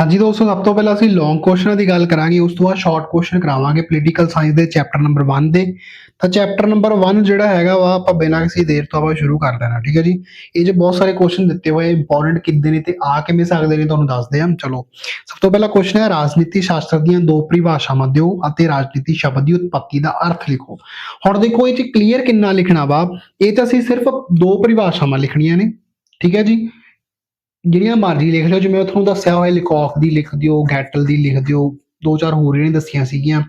ਹਾਂਜੀ ਦੋਸਤੋ, ਸਭ ਤੋਂ ਪਹਿਲਾਂ ਅਸੀਂ ਲੌਂਗ ਕੁਐਸਚਨਾਂ ਦੀ ਗੱਲ ਕਰਾਂਗੇ, ਉਸ ਤੋਂ ਬਾਅਦ ਸ਼ਾਰਟ ਕੁਐਸਚਨ ਕਰਾਵਾਂਗੇ ਪੋਲੀਟੀਕਲ ਸਾਇੰਸ ਦੇ ਚੈਪਟਰ ਨੰਬਰ 1 ਦੇ। ਤਾਂ ਚੈਪਟਰ ਨੰਬਰ 1 ਜਿਹੜਾ ਹੈਗਾ ਵਾ, ਆਪਾਂ ਬਿਨਾਂ ਕਿਸੇ ਦੇਰ ਤੋਂ ਆਪਾਂ ਸ਼ੁਰੂ ਕਰ ਦੇਣਾ, ਠੀਕ ਹੈ ਜੀ? ਇਹ ਜੇ ਬਹੁਤ ਸਾਰੇ ਕੁਐਸਚਨ ਦਿੱਤੇ ਹੋਏ ਇੰਪੋਰਟੈਂਟ ਕਿੱਦੇ ਨੇ ਤੇ ਆ ਕਿਵੇਂ ਸਕਦੇ ਨੇ ਤੁਹਾਨੂੰ ਦੱਸਦੇ ਹਾਂ ਚਲੋ, ਸਭ ਤੋਂ ਪਹਿਲਾ ਕੁਐਸਚਨ ਹੈ, ਰਾਜਨੀਤੀ ਸ਼ਾਸਤਰ ਦੀਆਂ ਦੋ ਪਰਿਭਾਸ਼ਾਵਾਂ ਦਿਓ ਅਤੇ ਰਾਜਨੀਤੀ ਸ਼ਬਦ ਦੀ ਉਤਪਤੀ ਦਾ ਅਰਥ ਲਿਖੋ। ਹੁਣ ਦੇਖੋ, ਇਹ 'ਚ ਕਲੀਅਰ ਕਿੰਨਾ ਲਿਖਣਾ ਵਾ? ਇਹ ਤਾਂ ਅਸੀਂ ਸਿਰਫ ਦੋ ਪਰਿਭਾਸ਼ਾਵਾਂ ਲਿਖਣੀਆਂ ਨੇ, ਠੀਕ ਹੈ ਜੀ? ਜਿਹੜੀਆਂ ਮਰਜ਼ੀ ਲਿਖ ਲਿਓ, ਜਿਵੇਂ ਤੁਹਾਨੂੰ ਦੱਸਿਆ ਹੋਇਆ ਲਿਕੌਕ ਦੀ ਲਿਖ ਦਿਓ ਗੈਟਲ ਦੀ ਲਿਖ ਦਿਓ, ਦੋ ਚਾਰ ਹੋਰ ਜਿਹੜੀਆਂ ਦੱਸੀਆਂ ਸੀਗੀਆਂ,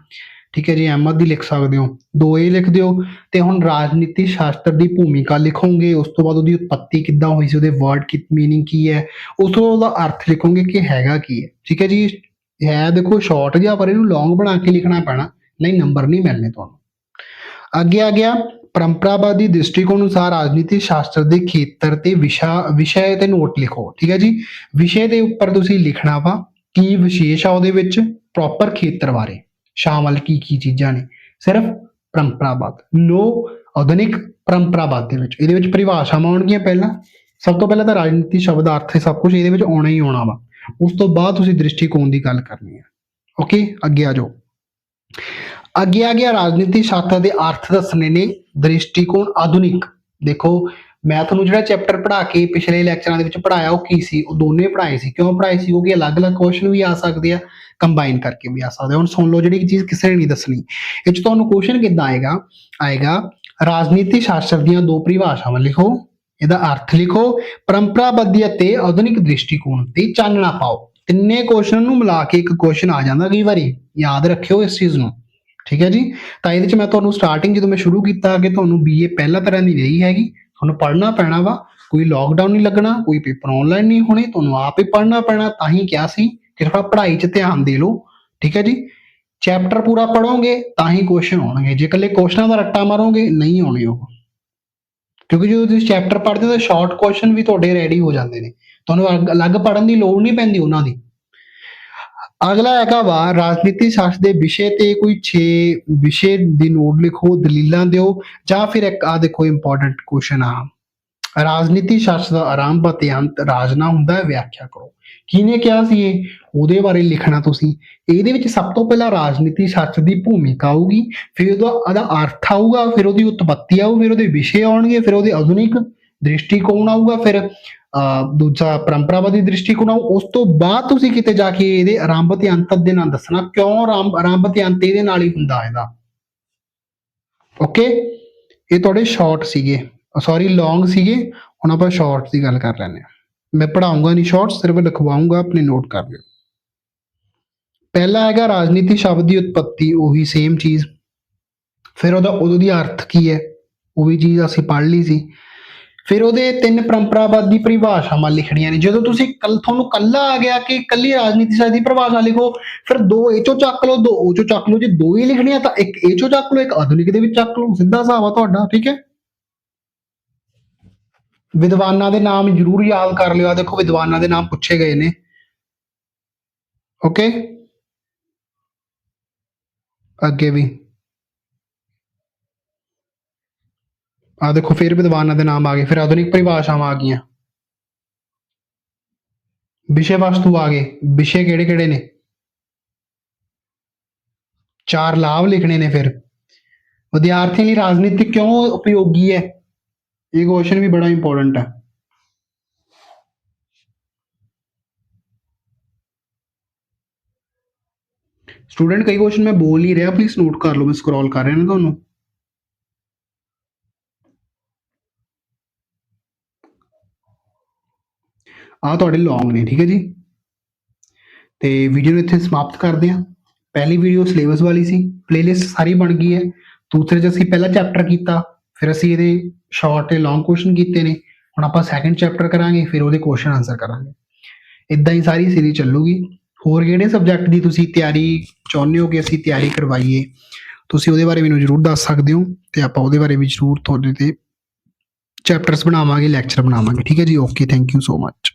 ਠੀਕ ਹੈ ਜੀ ਅਹਿਮਦ ਦੀ ਲਿਖ ਸਕਦੇ ਹੋ, ਦੋ ਇਹ ਲਿਖ ਦਿਓ, ਤੇ ਹੁਣ ਰਾਜਨੀਤੀ ਸ਼ਾਸਤਰ ਦੀ ਭੂਮਿਕਾ ਲਿਖੋਗੇ, ਉਸ ਤੋਂ ਬਾਅਦ ਉਹਦੀ ਉਤਪਤੀ ਕਿੱਦਾਂ ਹੋਈ ਸੀ, ਉਹਦੇ ਵਰਡ ਕੀ ਮੀਨਿੰਗ ਕੀ ਹੈ, ਉਸ ਤੋਂ ਬਾਅਦ ਉਹਦਾ ਅਰਥ ਲਿਖੋਗੇ ਕਿ ਹੈਗਾ ਕੀ ਹੈ, ਠੀਕ ਹੈ ਜੀ, ਹੈ ਦੇਖੋ ਸ਼ਾਰਟ ਜਿਹਾ, ਪਰ ਇਹਨੂੰ ਲੌਂਗ ਬਣਾ ਕੇ ਲਿਖਣਾ ਪੈਣਾ, ਨਹੀਂ ਨੰਬਰ ਨਹੀਂ ਮਿਲਨੇ ਤੁਹਾਨੂੰ। ਅੱਗੇ ਆ ਗਿਆ ਪਰੰਪਰਾਵਾਦੀ ਦ੍ਰਿਸ਼ਟੀਕੋਣ ਅਨੁਸਾਰ ਰਾਜਨੀਤੀ ਸ਼ਾਸਤਰ ਦੇ ਖੇਤਰ ਤੇ ਵਿਸ਼ਾ, ਵਿਸ਼ੇ ਤੇ ਨੋਟ ਲਿਖੋ, ਠੀਕ ਹੈ ਜੀ? ਵਿਸ਼ੇ ਦੇ ਉੱਪਰ ਤੁਸੀਂ ਲਿਖਣਾ ਵਾ, ਕੀ ਵਿਸ਼ੇਸ਼ ਆ ਉਹਦੇ ਵਿੱਚ? ਪ੍ਰੋਪਰ ਖੇਤਰ ਬਾਰੇ। ਸ਼ਾਮਲ ਕੀ ਕੀ ਚੀਜ਼ਾਂ ਨੇ? ਸਿਰਫ ਪਰੰਪਰਾਵਾਦ। ਨੋ ਆਧੁਨਿਕ ਪਰੰਪਰਾਵਾਦ ਦੇ ਵਿੱਚ। ਇਹਦੇ ਵਿੱਚ ਪਰਿਭਾਸ਼ਾਵਾਂ ਆਉਣਗੀਆਂ ਪਹਿਲਾਂ। ਸਭ ਤੋਂ ਪਹਿਲਾਂ ਤਾਂ ਰਾਜਨੀਤੀ ਸ਼ਬਦ ਅਰਥ ਸਭ ਕੁਝ ਇਹਦੇ ਵਿੱਚ ਆਉਣਾ ਹੀ ਆਉਣਾ ਵਾ। ਉਸ ਤੋਂ ਬਾਅਦ ਤੁਸੀਂ ਦ੍ਰਿਸ਼ਟੀਕੋਣ ਦੀ ਗੱਲ ਕਰਨੀ ਹੈ ਓਕੇ ਅੱਗੇ ਆ ਜਾਓ। ਅੱਗੇ ਆ ਗਿਆ ਰਾਜਨੀਤੀ ਸ਼ਾਸਤਰ ਦੇ ਅਰਥ ਦੱਸਣੇ ਨੇ, ਦ੍ਰਿਸ਼ਟੀਕੋਣ ਆਧੁਨਿਕ। ਦੇਖੋ, ਮੈਂ ਤੁਹਾਨੂੰ ਜਿਹੜਾ ਚੈਪਟਰ ਪੜ੍ਹਾ ਕੇ ਪਿਛਲੇ ਲੈਕਚਰਾਂ ਦੇ ਵਿੱਚ ਪੜਾਇਆ ਉਹ ਕੀ ਸੀ? ਉਹ ਦੋਨੇ ਪੜਾਏ ਸੀ। ਕਿਉਂ ਪੜਾਏ ਸੀ? ਕਿਉਂਕਿ ਅਲੱਗ-ਅਲੱਗ ਕੁਐਸਚਨ ਵੀ ਆ ਸਕਦੇ ਆ ਕੰਬਾਈਨ ਕਰਕੇ ਵੀ ਆ ਸਕਦੇ ਹੁਣ ਸੁਣ ਲਓ, ਜਿਹੜੀ ਚੀਜ਼ ਕਿਸੇ ਨੇ ਨਹੀਂ ਦੱਸਣੀ। ਇਹ ਚ ਤੁਹਾਨੂੰ ਕੁਐਸਚਨ ਕਿੱਦਾਂ ਆਏਗਾ? ਆਏਗਾ, ਰਾਜਨੀਤੀ ਸ਼ਾਸਤਰ ਦੀਆਂ ਦੋ ਪਰਿਭਾਸ਼ਾਵਾਂ ਲਿਖੋ, ਇਹਦਾ ਅਰਥ ਲਿਖੋ ਪਰੰਪਰਾਬੱਧੀ ਅਤੇ ਆਧੁਨਿਕ ਦ੍ਰਿਸ਼ਟੀਕੋਣ ਤੇ ਚਾਨਣਾ ਪਾਓ। ਤਿੰਨੇ ਕੁਐਸਚਨ ਨੂੰ ਮਿਲਾ ਕੇ ਇੱਕ ਕੁਐਸਚਨ ਆ ਜਾਂਦਾ ਕਈ ਵਾਰੀ। ਯਾਦ ਰੱਖਿਓ ਇਸ ਚੀਜ਼ ਨੂੰ। ਠੀਕ ਹੈ ਜੀ? ਤਾਂ ਇਹਦੇ ਚ ਮੈਂ ਤੁਹਾਨੂੰ ਸਟਾਰਟਿੰਗ ਜਦੋਂ ਮੈਂ ਸ਼ੁਰੂ ਕੀਤਾ ਕਿ ਤੁਹਾਨੂੰ ਬੀਏ ਪਹਿਲਾ ਤਰ੍ਹਾਂ ਦੀ ਨਹੀਂ ਹੈਗੀ। ਤੁਹਾਨੂੰ ਪੜ੍ਹਨਾ ਪੈਣਾ ਵਾ। ਕੋਈ ਲੋਕਡਾਊਨ ਨਹੀਂ ਲੱਗਣਾ, ਕੋਈ ਪੇਪਰ ਆਨਲਾਈਨ ਨਹੀਂ ਹੋਣੇ, ਤੁਹਾਨੂੰ ਆਪ ਹੀ ਪੜ੍ਹਨਾ ਪੈਣਾ, ਤਾਂ ਹੀ ਕਿਹਾ ਸੀ ਕਿ ਥੋੜਾ ਪੜ੍ਹਾਈ 'ਚ ਧਿਆਨ ਦੇ ਲਓ। ਠੀਕ ਹੈ ਜੀ? ਚੈਪਟਰ ਪੂਰਾ ਪੜੋਗੇ ਤਾਂ ਹੀ ਕੁਐਸਚਨ ਆਉਣਗੇ। ਜੇ ਇਕੱਲੇ ਕੁਐਸਚਨਾਂ ਦਾ ਰੱਟਾ ਮਾਰੋਗੇ, ਨਹੀਂ ਆਉਣੇ ਉਹ। ਕਿਉਂਕਿ ਜਦੋਂ ਤੁਸੀਂ ਚੈਪਟਰ ਪੜ੍ਹਦੇ ਹੋ, ਤਾਂ ਸ਼ਾਰਟ ਕੁਐਸਚਨ ਵੀ ਤੁਹਾਡੇ ਰੈਡੀ ਹੋ ਜਾਂਦੇ ਨੇ। ਤੁਹਾਨੂੰ ਅਲੱਗ- ਅਲੱਗ ਪੜ੍ਹਨ ਦੀ ਲੋੜ ਨਹੀਂ ਪੈਂਦੀ ਉਹਨਾਂ ਦੀ। ਅਗਲਾ ਹੈਗਾ ਵਾ, ਰਾਜਨੀਤੀ ਸ਼ਾਸਤਰ ਦੇ ਵਿਸ਼ੇ ਤੇ ਕੋਈ 6 ਵਿਸ਼ੇ ਦੀ ਨੋਟ ਲਿਖੋ, ਦਲੀਲਾਂ ਦਿਓ, ਜਾਂ ਫਿਰ ਇੱਕ ਆ ਦੇਖੋ ਇੰਪੋਰਟੈਂਟ ਕੁਐਸਚਨ ਆ। ਰਾਜਨੀਤੀ ਸ਼ਾਸਤਰ ਦਾ ਆਰੰਭ ਅਤੇ ਅੰਤ ਰਾਜਨਾ ਹੁੰਦਾ ਹੈ, ਵਿਆਖਿਆ ਕਰੋ। ਕਿਹਨੇ ਕਿਹਾ ਸੀ ਇਹ? ਉਹਦੇ ਬਾਰੇ ਲਿਖਣਾ ਤੁਸੀਂ। ਇਹਦੇ ਵਿੱਚ ਸਭ ਤੋਂ ਪਹਿਲਾਂ ਰਾਜਨੀਤੀ ਸ਼ਾਸਤਰ ਦੀ ਭੂਮਿਕਾ ਆਊਗੀ, ਫਿਰ ਉਹਦਾ ਉਹਦਾ ਅਰਥ ਆਊਗਾ, ਫਿਰ ਉਹਦੀ ਉਤਪਤੀ ਆਊ, ਫਿਰ ਉਹਦੇ ਵਿਸ਼ੇ ਆਉਣਗੇ, ਫਿਰ ਉਹਦੇ ਆਧੁਨਿਕ ਦ੍ਰਿਸ਼ਟੀਕੋਣ ਆਊਗਾ, ਫਿਰ ਅਹ, ਦੂਜਾ ਪਰੰਪਰਾਵਾਦੀ ਦ੍ਰਿਸ਼ਟੀਕੋਣ ਆਊ ਉਸ ਤੋਂ ਬਾਅਦ ਤੁਸੀਂ ਕਿਤੇ ਜਾ ਕੇ ਇਹਦੇ ਆਰੰਭ ਤੇ ਅੰਤ ਦੇ ਨਾਲ ਦੱਸਣਾ ਕਿਉਂ ਆਰੰਭ ਤੇ ਅੰਤ ਇਹਦੇ ਨਾਲ ਹੀ ਹੁੰਦਾ ਇਹਦਾ? ਓਕੇ ਇਹ ਤੁਹਾਡੇ ਸ਼ਾਰਟ ਸੀਗੇ। ਸੌਰੀ ਲੌਂਗ ਸੀਗੇ। ਹੁਣ ਆਪਾਂ ਸ਼ਾਰਟਸ ਦੀ ਗੱਲ ਕਰ ਲੈਂਦੇ ਹਾਂ। ਮੈਂ ਪੜਾਉਂਗਾ ਨਹੀਂ ਸ਼ਾਰਟਸ ਸਿਰਫ ਲਿਖਵਾਉਂਗਾ ਆਪਣੇ ਨੋਟ ਕਰ ਲਿਓ ਪਹਿਲਾ ਹੈਗਾ ਰਾਜਨੀਤੀ ਸ਼ਬਦ ਦੀ ਉਤਪਤੀ ਉਹੀ ਸੇਮ ਚੀਜ਼। ਫਿਰ ਉਹਦਾ ਉਦੋਂ ਦੀ ਅਰਥ ਕੀ ਹੈ? ਉਹ ਵੀ ਚੀਜ਼ ਅਸੀਂ ਪੜ੍ਹ ਲਈ ਸੀ। ਫਿਰ ਉਹਦੇ ਤਿੰਨ ਪਰੰਪਰਾਵਾਦੀ ਪਰਿਭਾਸ਼ਾਵਾਂ ਲਿਖਣੀਆਂ ਨੇ। ਜਦੋਂ ਤੁਸੀਂ ਕੱਲ ਤੁਹਾਨੂੰ ਕੱਲਾ ਆ ਗਿਆ ਕਿ ਕੱਲੀ ਰਾਜਨੀਤੀ ਸ਼ਾਸਤਰ ਦੀ ਪਰਿਭਾਸ਼ਾ ਲਿਖੋ, ਫਿਰ ਦੋ ਇਹ ਚੋਂ ਚੱਕ ਲਓ, ਦੋ ਉਹ ਚੋਂ ਚੱਕ ਲਓ। ਜੇ ਦੋ ਹੀ ਲਿਖਣੀਆਂ ਤਾਂ ਇੱਕ ਇਹ ਚੋਂ ਚੱਕ ਲਓ, ਇੱਕ ਆਧੁਨਿਕ ਦੇ ਵਿੱਚ ਚੱਕ ਲਓ। ਸਿੱਧਾ ਹਿਸਾਬ ਆ ਤੁਹਾਡਾ, ਠੀਕ ਹੈ? ਵਿਦਵਾਨਾਂ ਦੇ ਨਾਮ ਜ਼ਰੂਰ ਯਾਦ ਕਰ ਲਿਓ। ਆ ਦੇਖੋ, ਵਿਦਵਾਨਾਂ ਦੇ ਨਾਮ ਪੁੱਛੇ ਗਏ ਨੇ। ਓਕੇ ਅੱਗੇ ਵੀ। ਆ ਦੇਖੋ, ਫਿਰ ਵਿਦਵਾਨਾਂ ਦੇ ਨਾਮ ਆ ਗਏ, ਫਿਰ ਆਧੁਨਿਕ ਪਰਿਭਾਸ਼ਾਵਾਂ ਆ ਗਈਆਂ। ਵਿਸ਼ੇ ਵਸਤੂ ਆ ਗਏ। ਵਿਸ਼ੇ ਕਿਹੜੇ ਕਿਹੜੇ ਨੇ? ਚਾਰ ਲਾਭ ਲਿਖਣੇ ਨੇ ਫਿਰ। ਵਿਦਿਆਰਥੀਆਂ ਲਈ ਰਾਜਨੀਤੀ ਕਿਉਂ ਉਪਯੋਗੀ ਹੈ? ਇਹ ਕੁਐਸਚਨ ਵੀ ਬੜਾ ਇੰਪੋਰਟੈਂਟ ਹੈ। ਸਟੂਡੈਂਟ ਕਈ ਕੁਐਸਚਨ ਮੈਂ ਬੋਲ ਨਹੀਂ ਰਿਹਾ ਪਲੀਜ਼ ਨੋਟ ਕਰ ਲਓ, ਮੈਂ ਸਕਰੋਲ ਕਰ ਰਿਹਾ ਨਾ ਤੁਹਾਨੂੰ। ਆ ਤੁਹਾਡੇ ਲੌਂਗ ਨੇ, ਠੀਕ ਹੈ ਜੀ? ਤੇ ਵੀਡੀਓ ਨੂੰ ਇੱਥੇ ਸਮਾਪਤ ਕਰਦੇ ਹਾਂ। ਪਹਿਲੀ ਵੀਡੀਓ ਸਿਲੇਬਸ ਵਾਲੀ ਸੀ ਪਲੇਲਿਸਟ ਸਾਰੀ ਬਣ ਗਈ ਹੈ। ਦੂਸਰੇ 'ਚ ਅਸੀਂ ਪਹਿਲਾ ਚੈਪਟਰ ਕੀਤਾ, ਫਿਰ ਅਸੀਂ ਇਹਦੇ ਸ਼ਾਰਟ ਤੇ ਲੌਂਗ ਕੁਐਸਚਨ ਕੀਤੇ ਨੇ। ਹੁਣ ਆਪਾਂ ਸੈਕੰਡ ਚੈਪਟਰ ਕਰਾਂਗੇ, ਫਿਰ ਉਹਦੇ ਕੁਐਸਚਨ ਆਨਸਰ ਕਰਾਂਗੇ। ਇਦਾਂ ਹੀ ਸਾਰੀ ਸੀਰੀਜ਼ ਚੱਲੂਗੀ। ਹੋਰ ਕਿਹੜੇ ਸਬਜੈਕਟ ਦੀ ਤੁਸੀਂ ਤਿਆਰੀ ਚਾਹੁੰਦੇ ਹੋ ਕਿ ਅਸੀਂ ਤਿਆਰੀ ਕਰਵਾਈਏ? ਤੁਸੀਂ ਉਹਦੇ ਬਾਰੇ ਮੈਨੂੰ ਜਰੂਰ ਦੱਸ ਸਕਦੇ ਹੋ ਤੇ ਆਪਾਂ ਉਹਦੇ ਬਾਰੇ ਵੀ ਜਰੂਰ ਤੁਹਾਡੇ ਤੇ ਚੈਪਟਰਸ ਬਣਾਵਾਂਗੇ ਲੈਕਚਰ ਬਣਾਵਾਂਗੇ। ਠੀਕ ਹੈ ਜੀ okay thank you so much